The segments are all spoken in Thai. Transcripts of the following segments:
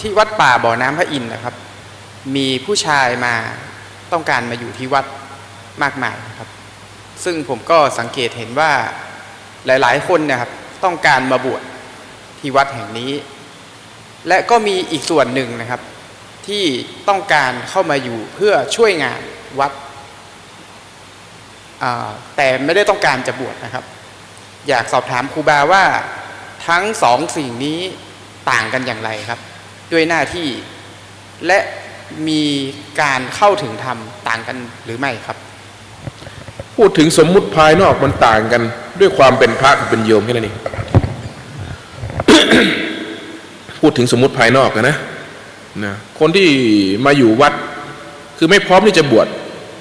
ที่วัดป่าบ่อน้ำพระอินทร์นะครับ มีผู้ชายมาต้องการมาอยู่ที่วัดมากมายนะครับ ซึ่งผมก็สังเกตเห็นว่าหลาย ๆ คนนะครับ ต้องการมาบวชที่วัดแห่งนี้ และก็มีอีกส่วนหนึ่งนะครับ ที่ต้องการเข้ามาอยู่เพื่อช่วยงานวัดแต่ไม่ได้ต้องการจะบวชนะครับ อยากสอบถามครูบาว่าทั้งสองสิ่งนี้ต่างกันอย่างไรครับ ด้วยหน้าที่และมีการเข้าถึงธรรมต่างกันหรือไม่ครับ พูดถึงสมมุติภายนอกมันต่างกัน ด้วยความเป็นพระกับเป็นโยมแค่นั้นเองพูดถึงสมมุติภายนอกอะนะนะคนที่มาอยู่วัด คือไม่พร้อมที่จะบวช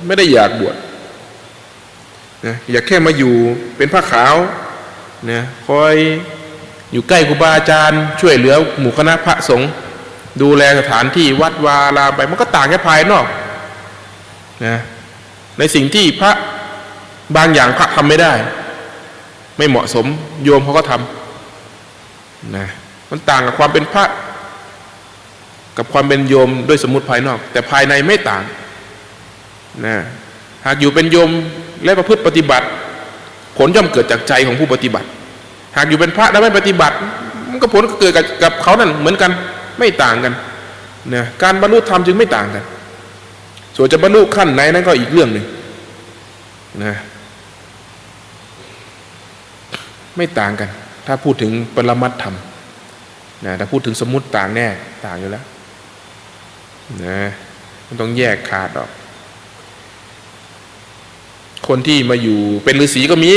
ไม่ได้อยากบวชนะอยากแค่มาอยู่เป็นพระขาวนะคอยอยู่ใกล้ครูบาอาจารย์ ช่วยเหลือหมู่คณะพระสงฆ์ ดูแลสถานที่วัดวาลามไป มันก็ต่างแค่ภายนอกนะในสิ่งที่พระบางอย่างพระทำไม่ได้ ไม่เหมาะสมโยมเขาก็ทำนะมันต่างกับความเป็นพระ กับความเป็นโยมด้วยสมมติภายนอก แต่ภายในไม่ต่างนะหากอยู่เป็นโยมและประพฤติปฏิบัติ ผลย่อมเกิดจากใจของผู้ปฏิบัติ หากอยู่เป็นพระแล้วไม่ปฏิบัติ มันก็ผลก็เกิดกับเขานั่นเหมือนกัน ต่างกันนะการบรรลุธรรมจึงไม่ต่างกัน ส่วนจะบรรลุขั้นไหนนั้นก็อีกเรื่องหนึ่งนะไม่ต่างกัน ถ้าพูดถึงปรมัตธรรมนะถ้าพูดถึงสมมติต่างแน่ต่างอยู่แล้วนะมันต้องแยกขาดออก คนที่มาอยู่เป็นฤาษีก็มี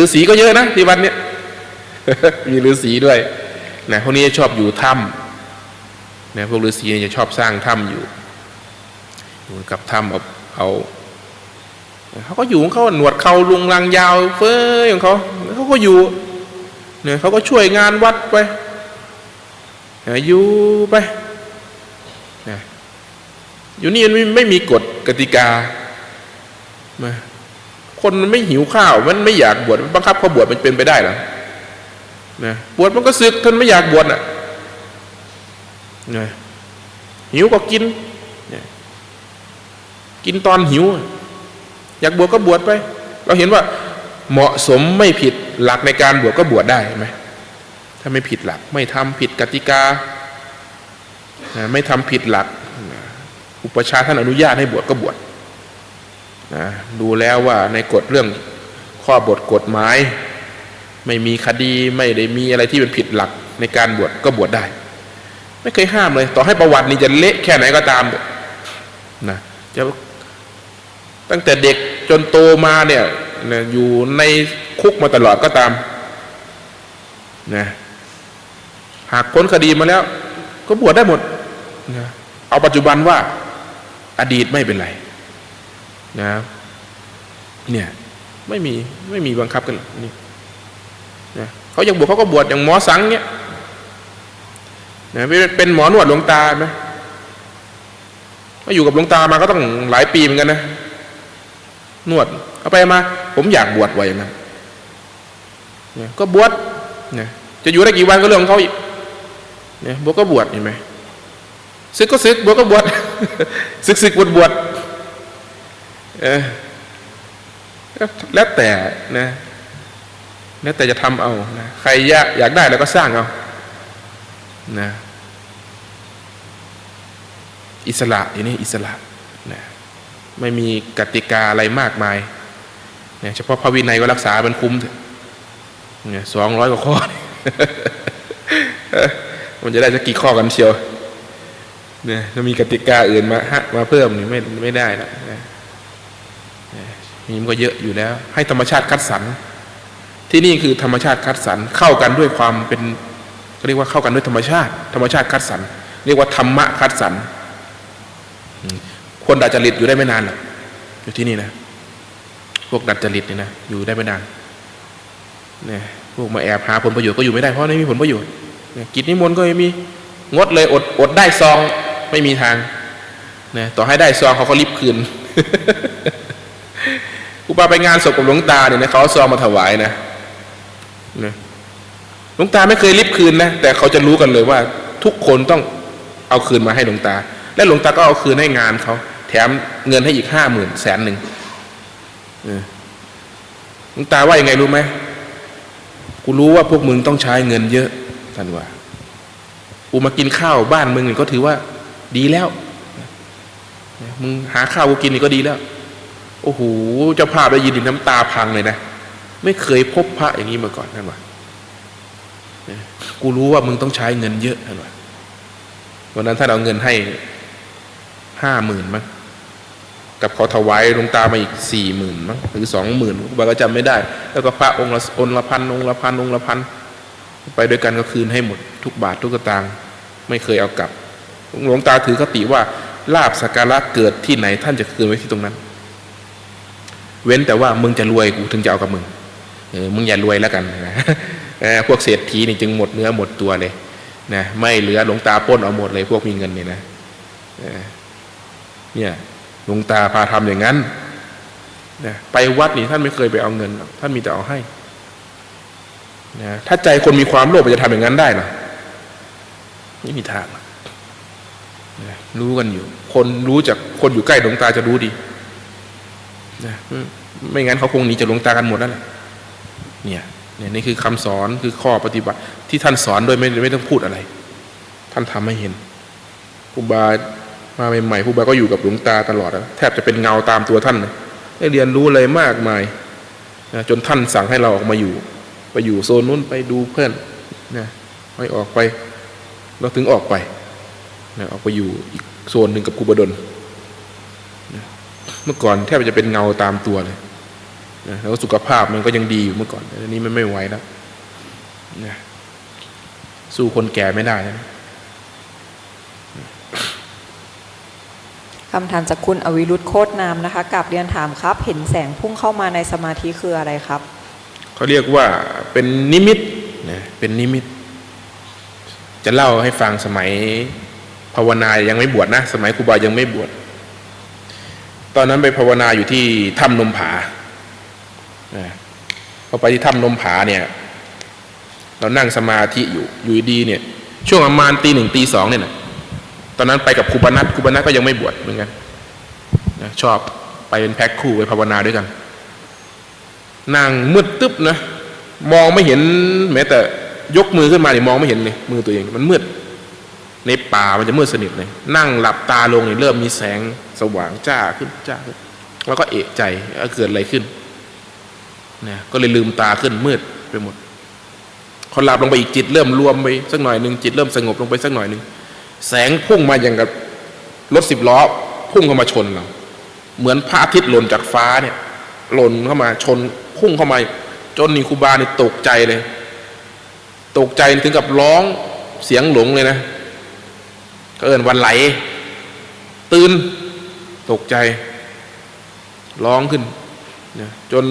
ฤาษีก็เยอะนะที่วัดเนี้ยมีฤาษีด้วยนะพวกนี้ชอบอยู่ถ้ำ นะพวกฤาษีเนี่ยจะชอบสร้างถ้ำอยู่อยู่กับถ้ำเอาเอาเขาก็อยู่ของเขาหนวดเขาลุงรังยาวเฟ้ยของเขาเขาก็อยู่เนี่ยเขาก็ช่วยงานวัดไปอยู่ไปอยู่นี่มันไม่มีกฎกติกามาคนมันไม่หิวข้าว มันไม่อยากบวชบังคับเขาบวชมันเป็นไปได้หรอนะบวชมันก็สึกทนไม่อยากบวชอะ นะหิวก็กินนะกินตอนหิว อยากบวชก็บวชไป เราเห็นว่าเหมาะสมไม่ผิดหลักในการบวชก็บวชได้ไหมถ้าไม่ผิดหลัก ไม่ทำผิดกติกานะไม่ทำผิดหลักนะอุปชาท่านอนุญาตให้บวชก็บวชนะดูแล้วว่าในกฎเรื่องข้อบทกฎหมาย ไม่มีคดีไม่ได้มีอะไรที่เป็นผิดหลักในการบวชก็บวชได้ ไม่เคยห้ามเลย ต่อให้ประวัตินี่จะเละแค่ไหนก็ตามนะจะตั้งแต่เด็กจนโตมาเนี่ยอยู่ในคุกมาตลอดก็ตามนะหากพ้นคดีมาแล้ว ก็บวชได้หมดนะเอาปัจจุบันว่าอดีตไม่เป็นไรนะเนี่ยไม่มีไม่มีบังคับกันหรอกนี่นะเขาอยากบวชเขาก็บวชอย่างหมอสังเนี่ย นะเป็นหมอนวดหลวงตาไหมก็อยู่กับหลวงตามาก็ต้องหลายปีเหมือนกันนะนวดเอาไปมา ผมอยากบวชไว้ย่างนั้นเนี่ยก็บวชเนี่ยจะอยู่ได้กี่วันก็เรื่องของเขาอีกเนี่ยบวชก็บวชเห็นไหมซึกก็ซึกบวชก็บวชซึกซึกบวชบวชเออแล้วแต่นะแล้วแต่จะทำเอานะใครอยากอยากได้แล้วก็สร้างเอา นะอิสระอย่างนี้อิสระนะไม่มีกติกาอะไรมากมายเนี่ยเฉพาะพระวินัยก็รักษาเป็นคุ้มเถอะเนี่ยสองร้อยกว่าข้อ มันจะได้สักกี่ข้อกันเชียวเนี่ยถ้ามีกติกาอื่นมาฮะมาเพิ่มนี่ไม่ไม่ได้ละนะนี่มันก็เยอะอยู่แล้ว ให้ธรรมชาติคัดสรรที่นี่คือธรรมชาติคัดสรรเข้ากันด้วยความเป็น ก็เรียกว่าเข้ากันด้วยธรรมชาติ ธรรมชาติคัดสรรเรียกว่าธรรมะคัดสรรคนดัดจริตอยู่ได้ไม่นานหรอกอยู่ที่นี่นะ พวกดัดจริตเนี่ยนะอยู่ได้ไม่นานเนี่ยพวกมาแอบหาผลประโยชน์ก็อยู่ไม่ได้เพราะไม่มีผลประโยชน์กิจนิมนต์ก็ไม่มีงดเลยอดอดได้ซองไม่มีทางเนี่ยต่อให้ได้ซองเขาก็รีบคืนกูปาไปงานศพกับหลวงตาเนี่ยนะเขาเอาซองมาถวายนะเนี่ย หลวงตาไม่เคยรีบคืนนะแต่เขาจะรู้กันเลยว่า ทุกคนต้องเอาคืนมาให้หลวงตา และหลวงตาก็เอาคืนให้งานเขาแถมเงินให้อีกห้าหมื่นแสนหนึ่งหลวงตาว่ายังไงรู้ไหมกูรู้ว่าพวกมึงต้องใช้เงินเยอะท่านว่ากูมากินข้าวบ้านมึงนี่ก็ถือว่าดีแล้วมึงหาข้าวกูกินนี่ก็ดีแล้ว โอ้โหเจ้าภาพได้ยินถึงน้ำตาพังเลยนะ ไม่เคยพบพระอย่างนี้มาก่อนท่านว่า กูรู้ว่ามึงต้องใช้เงินเยอะท่านว่าวันนั้นท่านเอาเงินให้ห้าหมื่นมั้งกับขาถวายหลวงตามาอีกสี่หมื่นมั้งหรือสองหมื่นบาก็จำไม่ได้ แล้วก็พระองค์ละองละพันองละพันองละพันไปด้วยกันก็คืนให้หมดทุกบาททุกตางค์ไม่เคยเอากลับหลวงตาถือคติว่าลาบสักการะเกิดที่ไหนท่านจะคืนไว้ที่ตรงนั้น เว้นแต่ว่ามึงจะรวยกูถึงจะเอากับมึงเออมึงอย่ารวยแล้วกันนะ พวกเศรษฐีนี่จึงหมดเนื้อหมดตัวเลยนะไม่เหลือหลวงตาป้นเอาหมดเลยพวกมีเงินเนี่ยนะเนี่ยหลวงตาพาทำอย่างนั้นนะไปวัดนี่ท่านไม่เคยไปเอาเงิน ท่านมีแต่เอาให้นะถ้าใจคนมีความโลภจะทำอย่างนั้นได้เหรอไม่มีทางนะรู้กันอยู่ คนรู้จากคนอยู่ใกล้หลวงตาจะรู้ดีนะไม่งั้นเขาคงหนีจากหลวงตากันหมดแล้วแหละเนี่ย เนี่ยนี่คือคำสอนคือข้อปฏิบัติที่ท่านสอนโดยไม่ไม่ต้องพูดอะไร ท่านทำให้เห็นครูบามาใหม่ๆครูบาก็อยู่กับหลวงตาตลอดนะแทบจะเป็นเงาตามตัวท่านเลยได้เรียนรู้อะไรมากมายนะจนท่านสั่งให้เราออกมาอยู่ ไปอยู่โซนนู้นไปดูเพื่อนนะไม่ออกไป เราถึงออกไปนะออกไปอยู่อีกโซนหนึ่งกับครูบดลเมื่อก่อนแทบจะเป็นเงาตามตัวเลย นะแล้วสุขภาพมันก็ยังดีอยู่เมื่อก่อนแต่อันนี้มันไม่ไหวแล้วนะสู้คนแก่ไม่ได้นะคำถามจากคุณอวิรุธโคตรนามนะคะกับเรียนถามครับ เห็นแสงพุ่งเข้ามาในสมาธิคืออะไรครับเขาเรียกว่าเป็นนิมิตนะเป็นนิมิต จะเล่าให้ฟังสมัยภาวนายังไม่บวชนะ สมัยครูบายังไม่บวชตอนนั้นไปภาวนาอยู่ที่ถ้ำนมผานะ พอไปที่ถ้ำนมผาเนี่ย เรานั่งสมาธิอยู่อยู่ดีเนี่ย ช่วงประมาณตีหนึ่งตีสองเนี่ยนะตอนนั้นไปกับครูบานัทครูบานัทก็ยังไม่บวชเหมือนกันนะชอบไปเป็นแพ็คคู่ไปภาวนาด้วยกัน นั่งมืดตึ๊บนะมองไม่เห็นแม้แต่ยกมือขึ้นมาเนี่ยมองไม่เห็นเลยมือตัวเองมันมืด ในป่ามันจะมืดสนิทเลย นั่งหลับตาลงเนี่ยเริ่มมีแสงสว่างจ้าขึ้นจ้าขึ้นแล้วก็เอะใจว่าเกิดอะไรขึ้น นะก็เลยลืมตาขึ้นมืดไปหมดพอหลับลงไปอีกจิตเริ่มรวมไปสักหน่อยหนึ่งจิตเริ่มสงบลงไปสักหน่อยหนึ่งแสงพุ่งมาอย่างกับรถสิบล้อ พุ่งเข้ามาชนเราเหมือนพระอาทิตย์หล่นจากฟ้าเนี่ย หล่นเข้ามาชน พุ่งเข้ามาจนนิคูบาเนี่ยตกใจเลย ตกใจถึงกับร้องเสียงหลงเลยนะก็เอินวันไหล ตื่นตกใจ ร้องขึ้นจน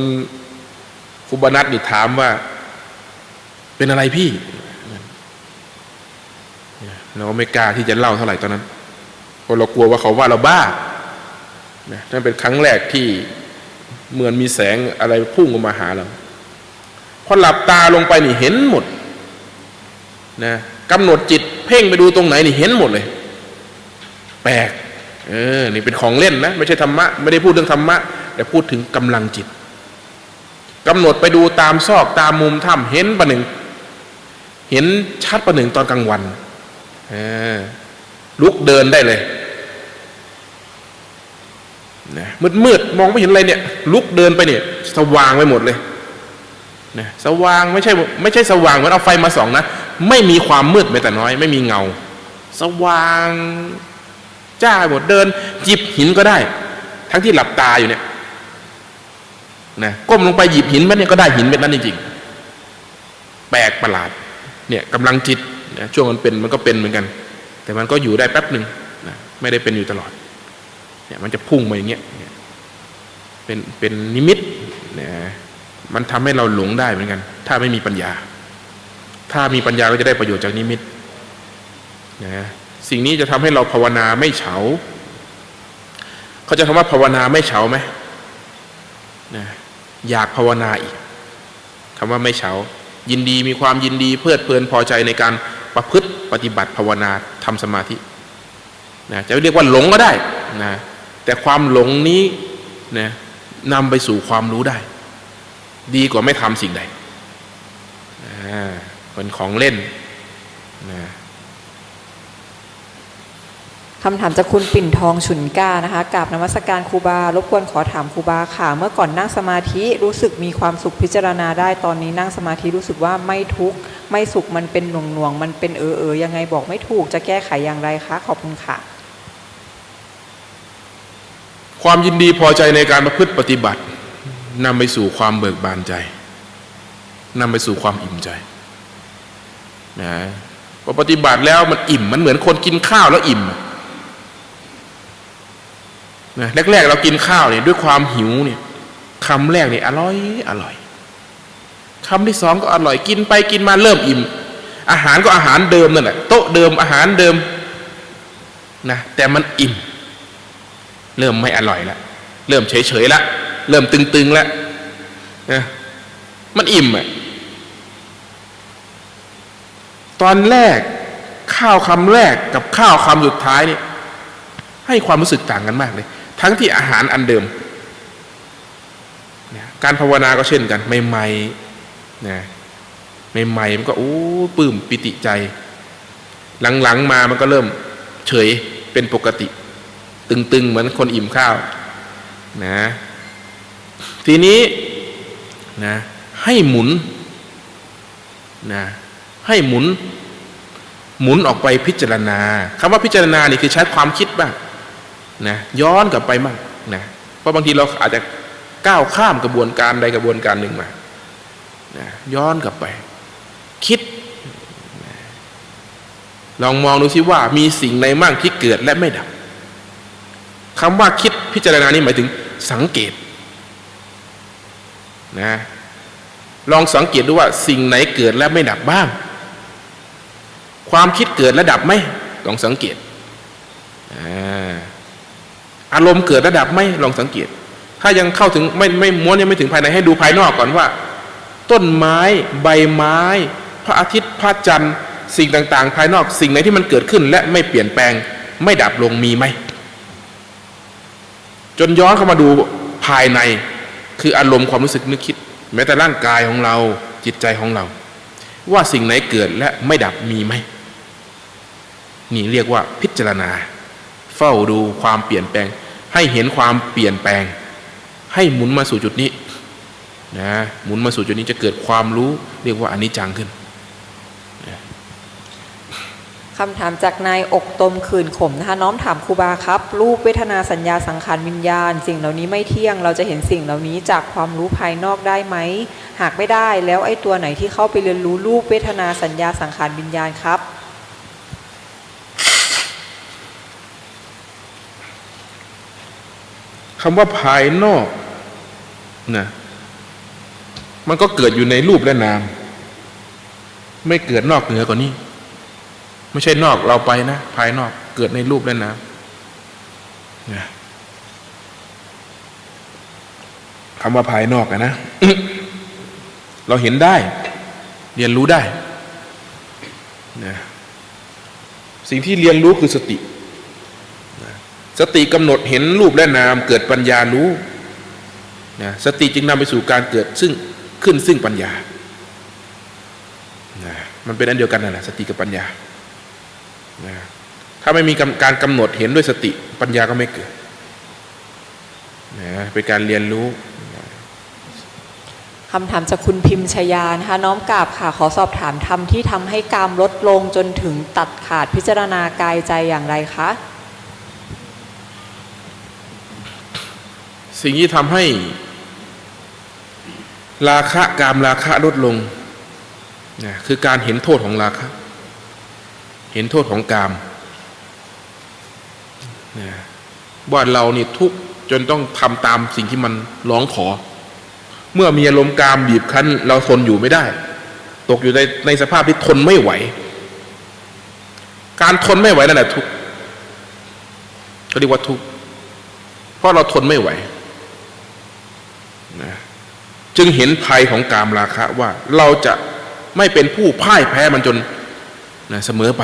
ครูบานัทนี่ถามว่า เป็นอะไรพี่เราก็ไม่กล้าที่จะเล่าเท่าไหร่ตอนนั้นเพราะเรากลัวว่าเขาว่าเราบ้านะนั่นเป็นครั้งแรกที่เหมือนมีแสงอะไรพุ่งออกมาหาเราพอหลับตาลงไปนี่เห็นหมดนะกำหนดจิตเพ่งไปดูตรงไหนนี่เห็นหมดเลย แปลกเออ นี่เป็นของเล่นนะ ไม่ใช่ธรรมะ ไม่ได้พูดเรื่องธรรมะ แต่พูดถึงกำลังจิต กำหนดไปดูตามซอกตามมุมถ้ำเห็นประหนึ่ง เห็นชัดประหนึ่งตอนกลางวันลุกเดินได้เลยนะมืดมืดมองไม่เห็นอะไรเนี่ย ลุกเดินไปเนี่ย สว่างไปหมดเลยนะสว่างไม่ใช่ไม่ใช่สว่างเหมือนเอาไฟมาส่องนะไม่มีความมืดแม้แต่น้อย ไม่มีเงา สว่าง จ้าหมดเดินหยิบหินก็ได้ ทั้งที่หลับตาอยู่เนี่ย นะก้มลงไปหยิบหินมันเนี่ยก็ได้หินเป็นนั้นจริงๆแปลกประหลาด เนี่ยกำลังจิตนะช่วงมันเป็นมันก็เป็นเหมือนกัน แต่มันก็อยู่ได้แป๊บหนึ่งนะไม่ได้เป็นอยู่ตลอด เนี่ยมันจะพุ่งมาอย่างเงี้ยเป็นเป็นนิมิตนะมันทำให้เราหลงได้เหมือนกัน ถ้าไม่มีปัญญา ถ้ามีปัญญาก็จะได้ประโยชน์จากนิมิตนะสิ่งนี้จะทำให้เราภาวนาไม่เฉาเขาจะคำว่าภาวนาไม่เฉาไหมนะ อยากภาวนาอีกคำว่าไม่เฉา ยินดีมีความยินดีเพลิดเพลินพอใจในการประพฤติปฏิบัติภาวนาทำสมาธินะจะเรียกว่าหลงก็ได้นะแต่ความหลงนี้นะนำไปสู่ความรู้ได้ ดีกว่าไม่ทำสิ่งใดอ่าเป็นของเล่นนะ คำถามจากคุณปิ่นทองฉุนกานะคะกราบนมัสการครูบา รบกวนขอถามครูบาค่ะ เมื่อก่อนนั่งสมาธิรู้สึกมีความสุขพิจารณาได้ ตอนนี้นั่งสมาธิรู้สึกว่าไม่ทุกข์ไม่สุขมันเป็นหน่วงหน่วงๆมันเป็นเออเออยังไงบอกไม่ถูกจะแก้ไขอย่างไรคะขอบคุณค่ะ ความยินดีพอใจในการประพฤติปฏิบัตินำไปสู่ความเบิกบานใจนำไปสู่ความอิ่มใจนะพอปฏิบัติแล้วมันอิ่มมันเหมือนคนกินข้าวแล้วอิ่มอะ นะแรกๆเรากินข้าวเนี่ยด้วยความหิวเนี่ยคำแรกเนี่ยอร่อยอร่อยคำที่สองก็อร่อยกินไปกินมาเริ่มอิ่ม อาหารก็อาหารเดิมนั่นแหละโต๊ะเดิมอาหารเดิมนะแต่มันอิ่ม เริ่มไม่อร่อยล้วเริ่มเฉยๆล้วเริ่มตึงๆล้วนะมันอิ่มอะตอนแรกข้าวคำแรกกับข้าวคำสุดท้ายเนี่ยให้ความรู้สึกต่างกันมากเลย ทั้งที่อาหารอันเดิม การภาวนาก็เช่นกันใหม่ๆนะใหม่ๆมันก็โอ้ปลื้มปิติใจ หลังๆมามันก็เริ่มเฉยเป็นปกติ ตึงๆ เหมือนคนอิ่มข้าวนะทีนี้นะให้หมุนนะให้หมุน หมุนออกไปพิจารณาคำว่าพิจารณานี่คือใช้ความคิดบ้าง นะย้อนกลับไปบ้างนะเพราะบางทีเราอาจจะก้าวข้ามกระบวนการใดกระบวนการหนึ่งมานะย้อนกลับไป คิดนะลองมองดูซิว่ามีสิ่งใดมั่งที่เกิดและไม่ดับคำว่าคิดพิจารณานี่หมายถึงสังเกตนะลองสังเกตดูว่าสิ่งไหนเกิดและไม่ดับบ้าง ความคิดเกิดและดับไหมลองสังเกตอา อารมณ์เกิดและดับไหมลองสังเกต ถ้ายังเข้าถึงไม่ไม่ม้วนยังไม่ถึงภายในให้ดูภายนอกก่อนว่า ต้นไม้ใบไม้ พระอาทิตย์พระจันทร์สิ่งต่างๆ ภายนอกสิ่งไหนที่มันเกิดขึ้น และไม่เปลี่ยนแปลงไม่ดับลงมีไหม จนย้อนเข้ามาดูภายในคืออารมณ์ความรู้สึกนึกคิด แม้แต่ร่างกายของเราจิตใจของเรา ว่าสิ่งไหนเกิดและไม่ดับมีไหม นี่เรียกว่าพิจารณา เฝ้าดูความเปลี่ยนแปลง ให้เห็นความเปลี่ยนแปลง ให้หมุนมาสู่จุดนี้นะหมุนมาสู่จุดนี้จะเกิดความรู้เรียกว่าอนิจจังขึ้นคำถามจากนายอกตมขื่นขมนะคะน้อมถามครูบาครับ รูปเวทนาสัญญาสังขารวิญญาณ สิ่งเหล่านี้ไม่เที่ยง เราจะเห็นสิ่งเหล่านี้จากความรู้ภายนอกได้ไหม หากไม่ได้แล้วไอ้ตัวไหนที่เข้าไปเรียนรู้รูปเวทนาสัญญาสังขารวิญญาณครับำว่าภายนอกนะมันก็เกิดอยู่ในรูปและนาม ไม่เกิดนอกเหนือกว่านี้ ไม่ใช่นอกเราไปนะ ภายนอกเกิดในรูปและนามนะคำว่าภายนอกอะนะ เราเห็นได้ เรียนรู้ได้นะสิ่งที่เรียนรู้คือสติ สติกำหนดเห็นรูปและนามเกิดปัญญารู้นะสติจึงนำไปสู่การเกิดซึ่งขึ้นซึ่งปัญญานะมันเป็นอันเดียวกันนั่นแหละสติกับปัญญานะถ้าไม่มีการกำหนดเห็นด้วยสติปัญญาก็ไม่เกิดนะเป็นการเรียนรู้คำถามจากคุณพิมพ์ชยานะคะน้อมกราบค่ะขอสอบถามธรรมที่ทำให้กามลดลงจนถึงตัดขาดพิจารณากายใจอย่างไรคะ สิ่งที่ทำให้ ราคะกามราคะลดลงนะคือการเห็นโทษของราคะ เห็นโทษของกามนะว่าเรานี่ทุกจนต้องทำตามสิ่งที่มันร้องขอ เมื่อมีอารมณ์กามบีบคั้น เราทนอยู่ไม่ได้ ตกอยู่ในในสภาพที่ทนไม่ไหว การทนไม่ไหวนั่นแหละทุกเขาเรียกว่าทุกเพราะเราทนไม่ไหว นะจึงเห็นภัยของกามราคะว่าเราจะไม่เป็นผู้พ่ายแพ้มันจนนะเสมอไป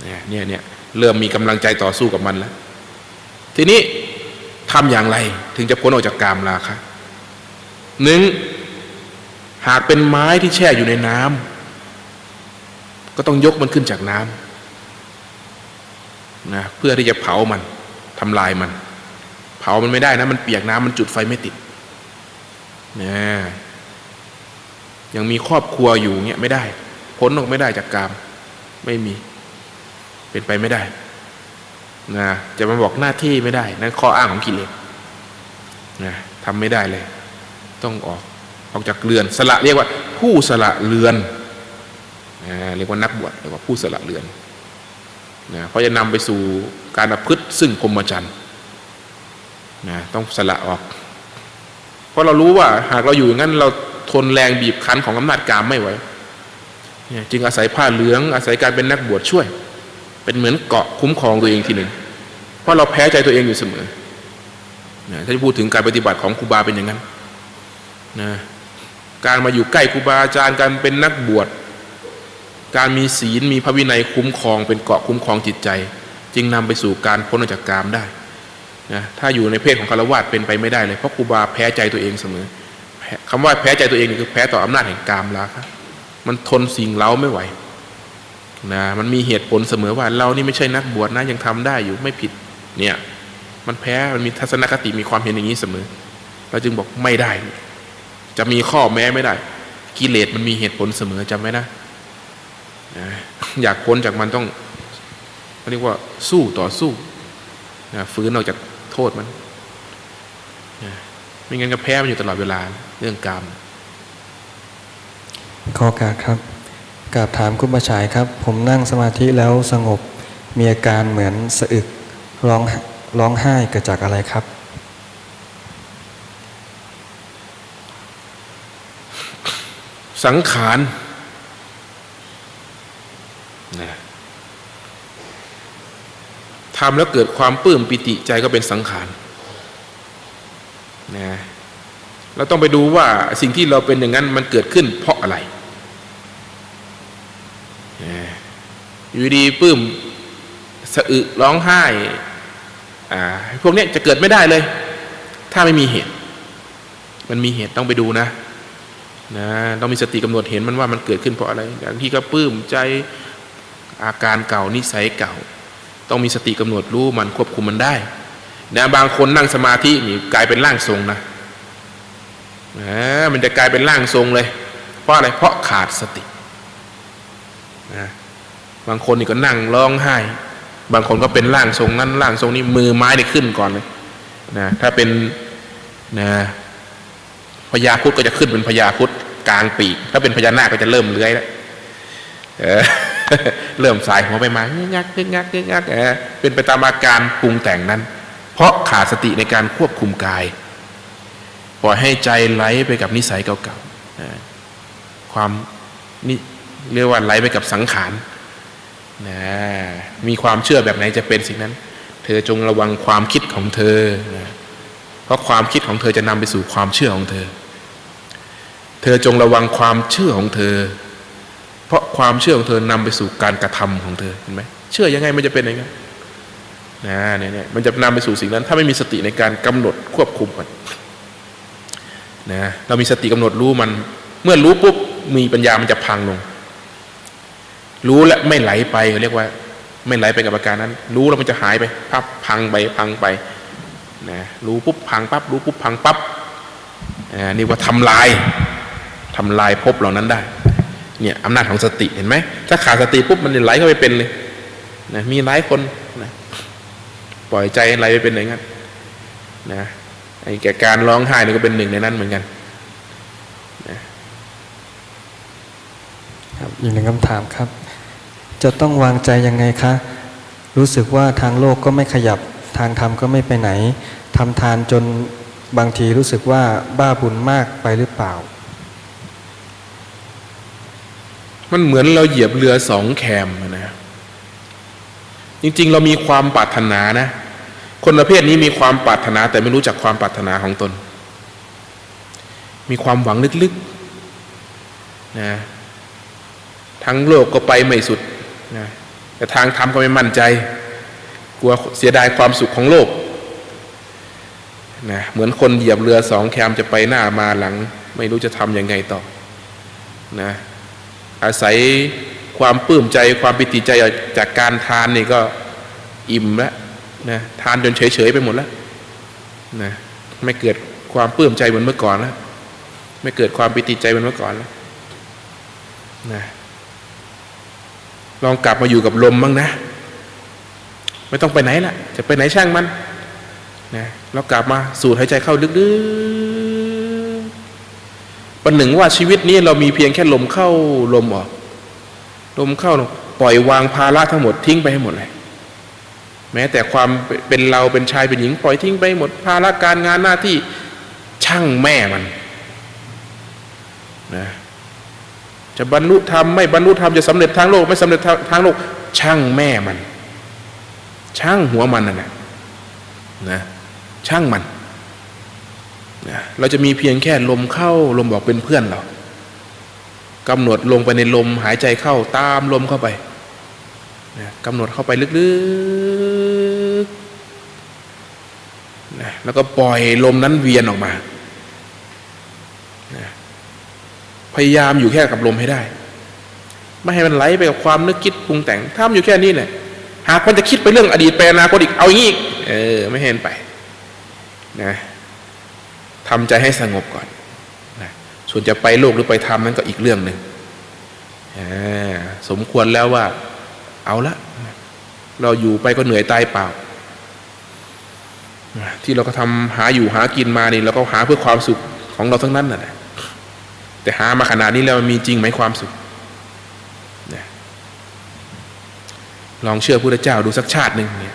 เนี่ยเนี่ยเริ่มมีกำลังใจต่อสู้กับมันแล้ว ทีนี้ทำอย่างไรถึงจะพ้นออกจากกามราคะหนึ่งหากเป็นไม้ที่แช่อยู่ในน้ำก็ต้องยกมันขึ้นจากน้ำนะเพื่อที่จะเผามันทำลายมัน ผามันไม่ได้นะ มันเปียกน้ำมันจุดไฟไม่ติดนะยังมีครอบครัวอยู่เงี้ยไม่ได้พ้นออกไม่ได้จากกาม ไม่มี เป็นไปไม่ได้นะจะมาบอกหน้าที่ไม่ได้ นั่นข้ออ้างของกิเลสนะทำไม่ได้เลย ต้องออกออกจากเรือนสละเรียกว่า ผู้สละเรือนนะเรียกว่านักบวชเรียกว่าผู้สละเรือนนะเพราะจะนำไปสู่การประพฤติซึ่งพรหมจรรย์ นะต้องสละออก เพราะเรารู้ว่าหากเราอยู่อย่างนั้นเราทนแรงบีบคั้นของอำนาจกามไม่ไหวจึงอาศัยผ้าเหลือง อาศัยการเป็นนักบวชช่วย เป็นเหมือนเกาะคุ้มครองตัวเองทีหนึ่งเพราะเราแพ้ใจตัวเองอยู่เสมอนะถ้าจะพูดถึงการปฏิบัติของครูบาเป็นอย่างนั้นนะการมาอยู่ใกล้ครูบาอาจารย์การเป็นนักบวช การมีศีลมีพระวินัยคุ้มครองเป็นเกาะคุ้มครองจิตใจ จึงนำไปสู่การพ้นจากกามได้ นะถ้าอยู่ในเพศของคารวะเป็นไปไม่ได้เลยเพราะครูบาแพ้ใจตัวเองเสมอแพ้คำว่าแพ้ใจตัวเองคือแพ้ต่ออำนาจแห่งกามแล้วครับมันทนสิ่งเล้าไม่ไหวนะมันมีเหตุผลเสมอว่าเรานี่ไม่ใช่นักบวชนะยังทำได้อยู่ไม่ผิดเนี่ยมันแพ้มันมีทัศนคติมีความเห็นอย่างนี้เสมอเราจึงบอกไม่ได้ จะมีข้อแม้ไม่ได้ กิเลสมันมีเหตุผลเสมอจำไว้นะนะอยากพ้นจากมันต้องเรียกว่าสู้ต่อสู้นะฟื้นออกจาก โทษมันนะไม่งั้นก็แพ้มันอยู่ตลอดเวลาเรื่องกรรมขอการครับกราบถามคุณประชายครับ ผมนั่งสมาธิแล้วสงบมีอาการเหมือนสะอึกร้องร้องไห้เกิดจากอะไรครับ สังขารนะ ทำแล้วเกิดความปลื้มปิติใจก็เป็นสังขารนะเราต้องไปดูว่าสิ่งที่เราเป็นอย่างนั้นมันเกิดขึ้นเพราะอะไรนะอยู่ดีปื้มสะอึกร้องไห้อ่าพวกนี้จะเกิดไม่ได้เลย ถ้าไม่มีเหตุ มันมีเหตุต้องไปดูนะนะต้องมีสติกำหนดเห็นมันว่ามันเกิดขึ้นเพราะอะไรอย่างที่ก็ปื้มใจอาการเก่านิสัยเก่า ต้องมีสติกำหนดรู้มันควบคุมมันได้นะบางคนนั่งสมาธินี่กลายเป็นร่างทรงนะนะมันจะกลายเป็นร่างทรงเลย เพราะอะไรเพราะขาดสตินะบางคนนี่ก็นั่งร้องไห้ บางคนก็เป็นร่างทรงนั้นร่างทรงนี้มือไม้ได้ขึ้นก่อนเลยนะถ้าเป็นนะพญาคุดก็จะขึ้นเป็นพญาคุดกลางปีก ถ้าเป็นพญานาคก็จะเริ่มเลื้อยแล้ว เริ่มสายหัวไปมาเงื้องักเงื้องักเงื้องักเออเป็นไปตามอาการปรุงแต่งนั้น เพราะขาดสติในการควบคุมกายปล่อยให้ใจไหลไปกับนิสัยเก่าๆความนี่เรียกว่าไหลไปกับสังขารนะมีความเชื่อแบบไหนจะเป็นสิ่งนั้น เธอจงระวังความคิดของเธอนะเพราะความคิดของเธอจะนำไปสู่ความเชื่อของเธอ เธอจงระวังความเชื่อของเธอ ราะความเชื่อของเธอนำไปสู่การกระทำของเธอเห็นไหมเชื่อยังไงมันจะเป็นย่างนั้นะเนี่ยเนี่ยมันจะนำไปสู่สิ่งนั้น ถ้าไม่มีสติในการกำหนดควบคุมมันนะเรามีสติกำหนดรู้มัน เมื่อรู้ปุ๊บมีปัญญามันจะพังลง รู้และไม่ไหลไปเรียกว่า ไม่ไหลไปกับอาการนั้น รู้แล้วมันจะหายไปพับพังไปพังไปนะรู้ปุ๊บพังปั๊บรู้ปุ๊บพังปั๊บอ่านี่ว่าทำลายทำลายภพเหล่านั้นได้ เนี่ยอำนาจของสติเห็นไหมถ้าขาดสติปุ๊บมันจะไหลเข้าไปเป็นเลยนะมีหลายคนนะปล่อยใจไหลไปเป็นอย่างนั้นนะไอ้แก่การร้องไห้นี่ก็เป็นหนึ่งในนั้นเหมือนกันครับอีกหนึ่งคำถามครับ จะต้องวางใจยังไงคะ รู้สึกว่าทางโลกก็ไม่ขยับทางธรรมก็ไม่ไปไหนทำทานจนบางทีรู้สึกว่าบ้าบุญมากไปหรือเปล่า มันเหมือนเราเหยียบเรือสองแคมนะจริง ๆ เรามีความปรารถนานะ คนประเภทนี้มีความปรารถนา แต่ไม่รู้จักความปรารถนาของตน มีความหวังลึกๆนะทั้งโลกก็ไปไม่สุดนะแต่ทางธรรมก็ไม่มั่นใจ กลัวเสียดายความสุขของโลกนะเหมือนคนเหยียบเรือสองแคมจะไปหน้ามาหลัง ไม่รู้จะทำยังไงต่อนะ อาศัยความปลื้มใจความปิติใจจากการทานนี่ก็อิ่มแล้วนะทานจนเฉยๆไปหมดแล้วนะไม่เกิดความปลื้มใจเหมือนเมื่อก่อนแล้วไม่เกิดความปิติใจเหมือนเมื่อก่อนแล้วนะลองกลับมาอยู่กับลมบ้างนะ ไม่ต้องไปไหนละจะไปไหนช่างมันนะแล้วกลับมาสูดหายใจเข้าลึก ปันหนึ่งว่าชีวิตนี้เรามีเพียงแค่ลมเข้าลมออก ลมเข้าปล่อยวางภาระทั้งหมดทิ้งไปให้หมดเลยแม้แต่ความเป็นเราเป็นชายเป็นหญิงปล่อยทิ้งไปหมดภาระการงานหน้าที่ช่างแม่มันนะจะบรรลุธรรมไม่บรรลุธรรมจะสำเร็จทางโลก ไม่สำเร็จทางโลก ช่างแม่มัน ช่างหัวมันนั่นแหละนะช่างมัน นะเราจะมีเพียงแค่ลมเข้าลมบอกเป็นเพื่อนเรากำหนดลงไปในลมหายใจเข้าตามลมเข้าไปนะกำหนดเข้าไปลึกๆนะแล้วก็ปล่อยลมนั้นเวียนออกมานะพยายามอยู่แค่กับลมให้ได้ ไม่ให้มันไหลไปกับความนึกคิดปรุงแต่งทำอยู่แค่นี้แหละหากมันจะคิดไปเรื่องอดีตไปอนาคตอีกเอาอย่างนี้อีกเออไม่ให้มันไปนะ ทำใจให้สงบก่อนนะส่วนจะไปโลกหรือไปธรรมนั้นก็อีกเรื่องหนึ่งสมควรแล้วว่า เอาละ เราอยู่ไปก็เหนื่อยตายเปล่า ที่เราก็ทำหาอยู่หากินมานี่เราก็หาเพื่อความสุขของเราทั้งนั้นน่ะนะแต่หามาขนาดนี้แล้วมันมีจริงไหมความสุขนะลองเชื่อพระเจ้าดูสักชาติหนึ่งเนี่ย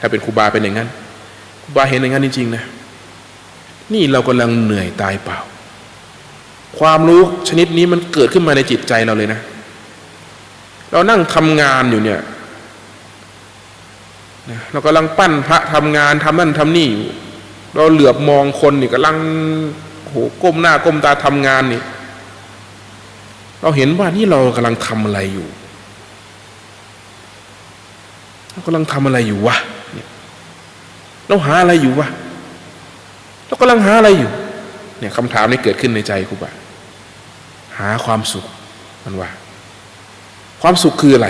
ถ้าเป็นครูบาเป็นอย่างนั้นครูบาเห็นอย่างนั้นจริงๆนะ นี่เรากำลังเหนื่อยตายเปล่า ความรู้ชนิดนี้มันเกิดขึ้นมาในจิตใจเราเลยนะ เรานั่งทำงานอยู่เนี่ยเรากำลังปั้นพระทำงานทำนั่นทำนี่อยู่ เราเหลือบมองคนนี่กำลังโหก้มหน้าก้มตาทำงานนี่ เราเห็นว่านี่เรากำลังทำอะไรอยู่เรากำลังทำอะไรอยู่วะเราหาอะไรอยู่วะ เรากำลังหาอะไรอยู่ เนี่ยคำถามนี้เกิดขึ้นในใจครูบาหาความสุขมันว่า ความสุขคืออะไร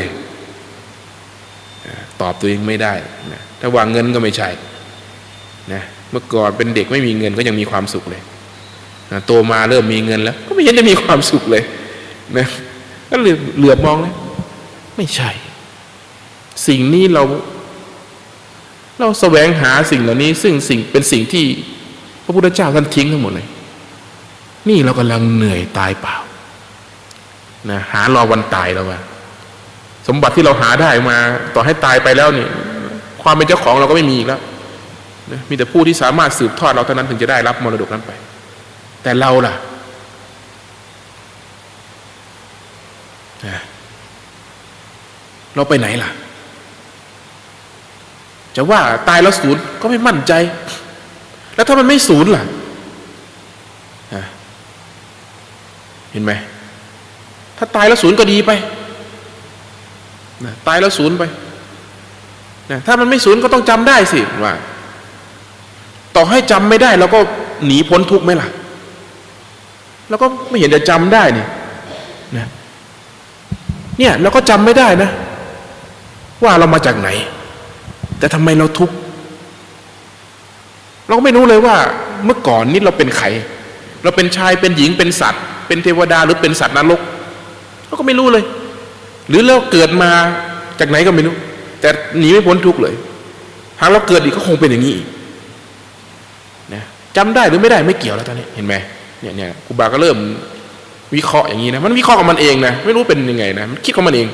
ตอบตัวเองไม่ได้นะถ้าวางเงินก็ไม่ใช่นะเมื่อก่อนเป็นเด็กไม่มีเงินก็ยังมีความสุขเลยนะโตมาเริ่มมีเงินแล้ว ก็ไม่เห็นจะมีความสุขเลยนะก็เหลือเหลือบมองเลยไม่ใช่ สิ่งนี้เรา เราแสวงหาสิ่งเหล่านี้ ซึ่งสิ่งเป็นสิ่งที่ ระพุทธเจ้าท่านทิ้งทั้งหมดเลย นี่เรากำลังเหนื่อยตายเปล่านะหารอวันตายแล้วว่าสมบัติที่เราหาได้มา ต่อให้ตายไปแล้วนี่ความเป็นเจ้าของเราก็ไม่มีอีกแล้วนะมีแต่ผู้ที่สามารถสืบทอดเราเท่านั้นถึงจะได้รับมรดกนั้นไป แต่เราล่ะนะเราไปไหนล่ะ จะว่าตายแล้วศูนย์ก็ไม่มั่นใจ แล้วถ้ามันไม่ศูนย์ล่ะเห็นไหมถ้าตายแล้วศูนย์ก็ดีไปนะตายแล้วศูนย์ไปนะถ้ามันไม่ศูนย์ก็ต้องจำได้สิว่า ต่อให้จำไม่ได้เราก็หนีพ้นทุกข์ไหมล่ะ แล้วก็ไม่เห็นจะจำได้นี่นะเนี่ยเราก็จำไม่ได้นะ ว่าเรามาจากไหน แต่ทำไมเราทุกข์ เราไม่รู้เลยว่าเมื่อก่อนนี้เราเป็นใครเราเป็นชายเป็นหญิงเป็นสัตว์ เป็นเทวดาหรือเป็นสัตว์นรกเราก็ไม่รู้เลย หรือเราเกิดมาจากไหนก็ไม่รู้ แต่หนีไม่พ้นทุกข์เลยหากเราเกิดอีกก็คงเป็นอย่างนี้อีกนะจำได้หรือไม่ได้ไม่เกี่ยวแล้วตอนนี้เห็นไหมเนี่ยเนี่ยครูบาก็เริ่มวิเคราะห์อย่างนี้นะมันวิเคราะห์กับมันเองนะไม่รู้เป็นยังไงนะมันคิดของมันเอง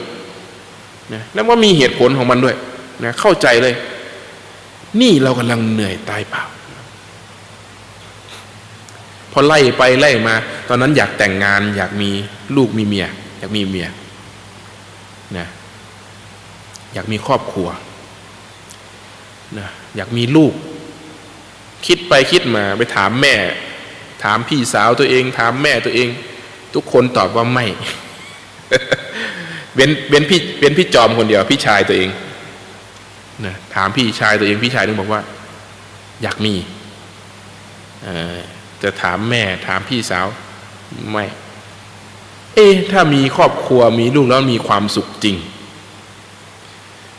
นะแล้วว่ามีเหตุผลของมันด้วยนะเข้าใจเลย นี่เรากำลังเหนื่อยตายเปล่า อไล่ไปไล่มา ตอนนั้นอยากแต่งงานอยากมีลูกมีเมีย อยากมีเมียนะอยากมีครอบครัวนะอยากมีลูก คิดไปคิดมาไปถามแม่ ถามพี่สาวตัวเอง ถามแม่ตัวเอง ทุกคนตอบว่าไม่เว้นเว้นพี่เว้นพี่จอมคนเดียว พี่ชายตัวเองนะถามพี่ชายตัวเองพี่ชายนึงบอกว่า อยากมีเอ่อ จะถามแม่ถามพี่สาวไม่ เอ๊ะถ้ามีครอบครัวมีลูกแล้วมีความสุขจริง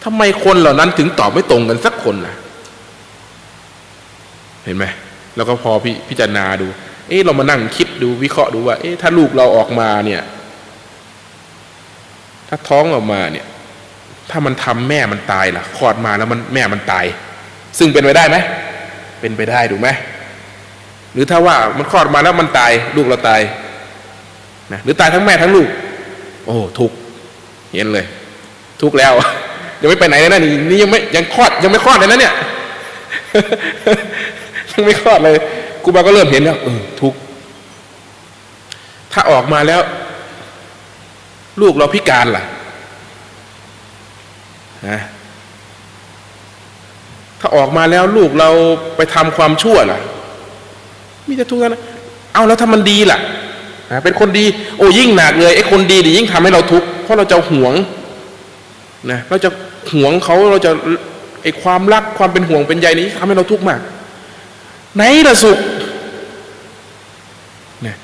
ทำไมคนเหล่านั้นถึงตอบไม่ตรงกันสักคนล่ะ เห็นไหมแล้วก็พอพิพิจารณาดู เอ๊ะเรามานั่งคิดดูวิเคราะห์ดูว่า เอ๊ะถ้าลูกเราออกมาเนี่ย ถ้าท้องออกมาเนี่ย ถ้ามันทำแม่มันตายล่ะคลอดมาแล้วมันแม่มันตาย ซึ่งเป็นไปได้ไหมเป็นไปได้ถูกไหม หรือถ้าว่ามันคลอดมาแล้วมันตายลูกเราตายนะหรือตายทั้งแม่ทั้งลูก โอ้ทุกเห็นเลย ทุกแล้วยังไม่ไปไหนเลยนะนี่นี่ยังไม่ยังคลอดยังไม่คลอดเลยนะเนี่ยยังไม่คลอดเลยครูบาก็เริ่มเห็นแล้วเออทุกถ้าออกมาแล้ว ลูกเราพิการล่ะนะถ้าออกมาแล้วลูกเราไปทำความชั่วล่ะ มีแต่ทุกข์นะเอาแล้วถ้ามันดีล่ะเป็นคนดี โอ้ยิ่งหนักเลยไอ้คนดีนี่ยิ่งทำให้เราทุกข์เพราะเราจะหวงนะเราจะหวงเขาเราจะไอ้ความรักความเป็นห่วงเป็นใยนี้ทำให้เราทุกข์มากไหนละสุขนี่ย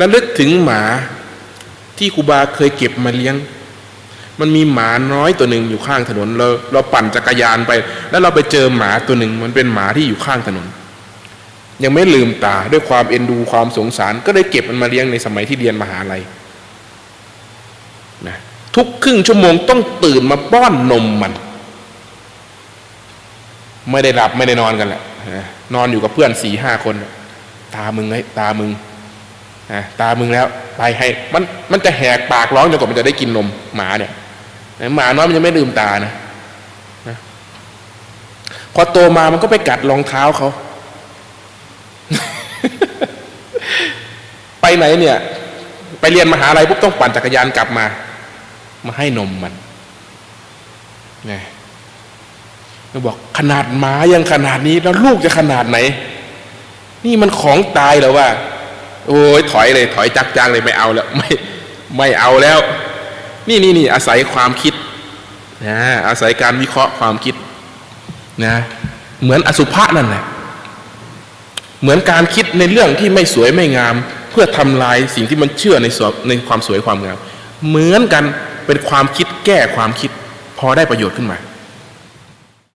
ระลึกถึงหมาที่ครูบาเคยเก็บมาเลี้ยง มันมีหมาน้อยตัวหนึ่งอยู่ข้างถนนเราเราปั่นจักรยานไป แล้วเราไปเจอหมาตัวหนึ่งมันเป็นหมาที่อยู่ข้างถนน ยังไม่ลืมตาด้วยความเอ็นดูความสงสาร ก็เลยเก็บมันมาเลี้ยงในสมัยที่เรียนมหาลัยนะทุกครึ่งชั่วโมงต้องตื่นมาป้อนนมมัน ไม่ได้หลับไม่ได้นอนกันแหละนอนอยู่กับเพื่อนสี่ห้าคน ตามึงไอ้ตามึงตามึงแล้วไปให้มันมันจะแหกปากร้องจนกว่ามันจะได้กินนมหมาเนี่ยหมาน้อยมันยังไม่ลืมตานะนะพอโตมามันก็ไปกัดรองเท้าเขา ไหนเนี่ย ไปเรียนมหาลัยปุ๊บต้องปั่นจักรยานกลับมา มาให้นมมันไงเราบอกขนาดหมายังขนาดนี้ แล้วลูกจะขนาดไหน นี่มันของตายแล้วว่า โอ้ยถอยเลย ถอยจักจางเลยไม่เอาแล้ว ไม่ไม่เอาแล้ว นี่นี่นี่อาศัยความคิดนะอาศัยการวิเคราะห์ความคิดนะเหมือนอสุภะนั่นแหละเหมือนการคิดในเรื่องที่ไม่สวยไม่งาม เพื่อทำลายสิ่งที่มันเชื่อในสวในความสวยความงามเหมือนกันเป็นความคิดแก้ความคิดพอได้ประโยชน์ขึ้นมา